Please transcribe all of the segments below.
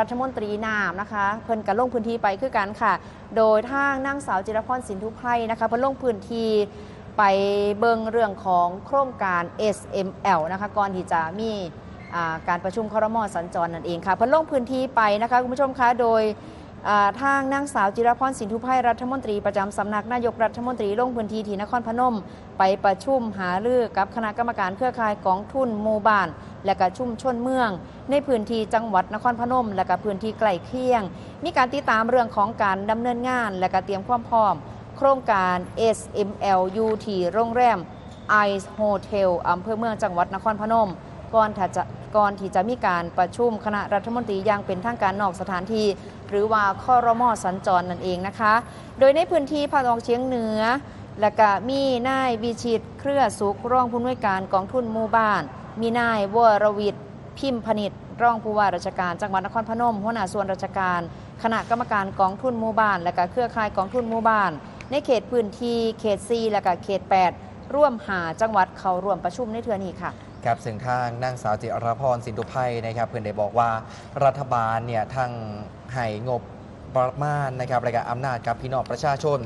รัฐมนตรีนามนะคะเพิ่นก็ลงพื้นที่ไปคือกันค่ะ โดยทางนางสาวจิรพรสินทุไพรนะคะเพิ่นลงพื้นที่ไปเบิงเรื่องของโครงการ SML นะคะก่อนที่จะมีการประชุมครมสัญจรนั่นเองค่ะเพิ่นลงพื้นที่ไปนะคะคุณผู้ชมคะโดย ทางนางสาวจิรพรสินทุไพรรัฐมนตรีประจำสำนักนายกรัฐมนตรีลงพื้นที่ที่นครพนม ไปประชุมหารือกับคณะกรรมการเครือข่ายกองทุนหมู่บ้าน และก็ชุมชนเมือง ในพื้นที่จังหวัดนครพนม และก็พื้นที่ใกล้เคียง มีการติดตามเรื่องของการดำเนินงาน และก็เตรียมความพร้อม โครงการ SMLU ที่โรงแรม Ice Hotel อำเภอเมืองจังหวัดนครพนมก่อนจะ ก่อนที่จะมีการประชุมคณะรัฐมนตรีอย่างเป็นทางการนอกสถานที่ หรือว่าคอรมอสัญจรนั่นเองนะคะ โดยในพื้นที่ภาคตะวันออกเฉียงเหนือ และก็มีนายวิชิต เครือสุขรองผู้อำนวยการกองทุนหมู่บ้าน มีนายวรวิทย์พิมพ์พนิษฐ์รองผู้ว่าราชการจังหวัดนครพนมหัวหน้าส่วนราชการ คณะกรรมการกองทุนหมู่บ้าน และก็เครือข่ายกองทุนหมู่บ้าน ในเขตพื้นที่เขต 4 และก็เขต 8 ร่วมหาจังหวัดเขาร่วมประชุมในเทือนี้ค่ะ ครับซึ่งทางนางสาวจิรพรสินทุไพนะครับเพื่อนได้บอกว่ารัฐบาลเนี่ยทั้งให้งบประมาณนะครับและก็อำนาจกับพี่น้องประชาชน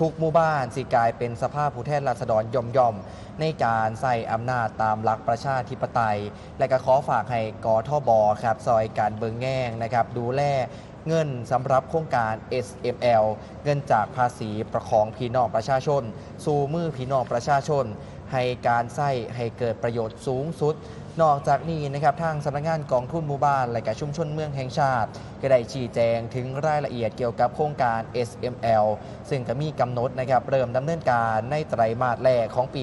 ทุกหมู่บ้านสิกลายเป็นสภาพผู้แทนราษฎรย่อมย่อมๆในการใส่อำนาจตามหลักประชาธิปไตย และก็ขอฝากให้กอทบครับซอยการเบิงแง่งนะครับดูแลเงินสำหรับโครงการ SML เงินจากภาษีประของพี่น้องประชาชน สู่มือพี่น้องประชาชน ให้การใช้ให้เกิดประโยชน์สูงสุด นอกจากนี้นะครับทางสำนักงานกองทุนหมู่บ้านและกชุมชนเมืองแห่งชาติ ก็ได้ชี้แจงถึงรายละเอียดเกี่ยวกับโครงการ SML ซึ่งก็มีกำหนดนะครับเริ่มดำเนินการในไตรมาสแรกของปี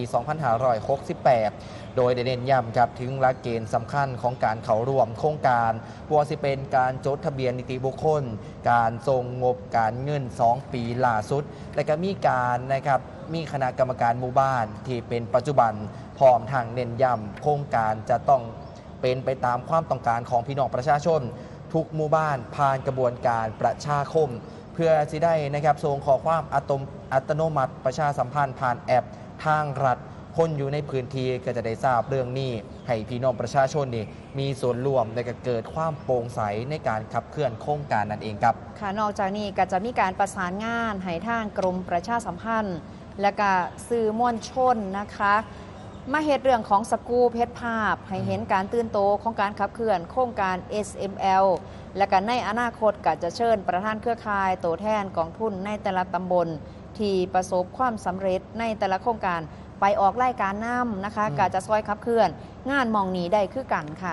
2568 โดยได้เน้นย้ำครับถึงหลักเกณฑ์สำคัญของการเข้าร่วมโครงการว่าสิเป็นการจดทะเบียนนิติบุคคล การทรงงบการเงิน 2 ปีล่าสุด และก็มีการนะครับ มีคณะกรรมการหมู่บ้าน ที่เป็นปัจจุบันพร้อมทางเน้นย้ำโครงการจะต้องเป็นไปตามความต้องการของพี่น้องประชาชน ทุกหมู่บ้านผ่านกระบวนการประชาคม เพื่อจะได้นะครับส่งขอความอัตโนอัตโนมัติประชาสัมพันธ์ผ่านแอปทางรัฐคนอยู่ในพื้นที่ก็จะได้ทราบเรื่องนี้ ให้พี่น้องประชาชนนี่มีส่วนร่วมในการเกิดความโปร่งใสในการขับเคลื่อนโครงการนั่นเองครับ ค่ะนอกจากนี้ก็จะมีการประสานงานให้ทางกรมประชาสัมพันธ์ และก็สื่อมวลชนนะคะ มาเหตุเรื่องของสกูเพชรภาพ ให้เห็นการตื่นโตของการขับเคลื่อนโครงการ SML และก็ในอนาคตก็จะเชิญประธานเครือข่ายตัวแทนกองทุนในแต่ละตำบล ที่ประสบความสำเร็จในแต่ละโครงการไปออกรายการนำนะคะก็จะซอยขับเคลื่อน งานมองนี้ได้คือกันค่ะ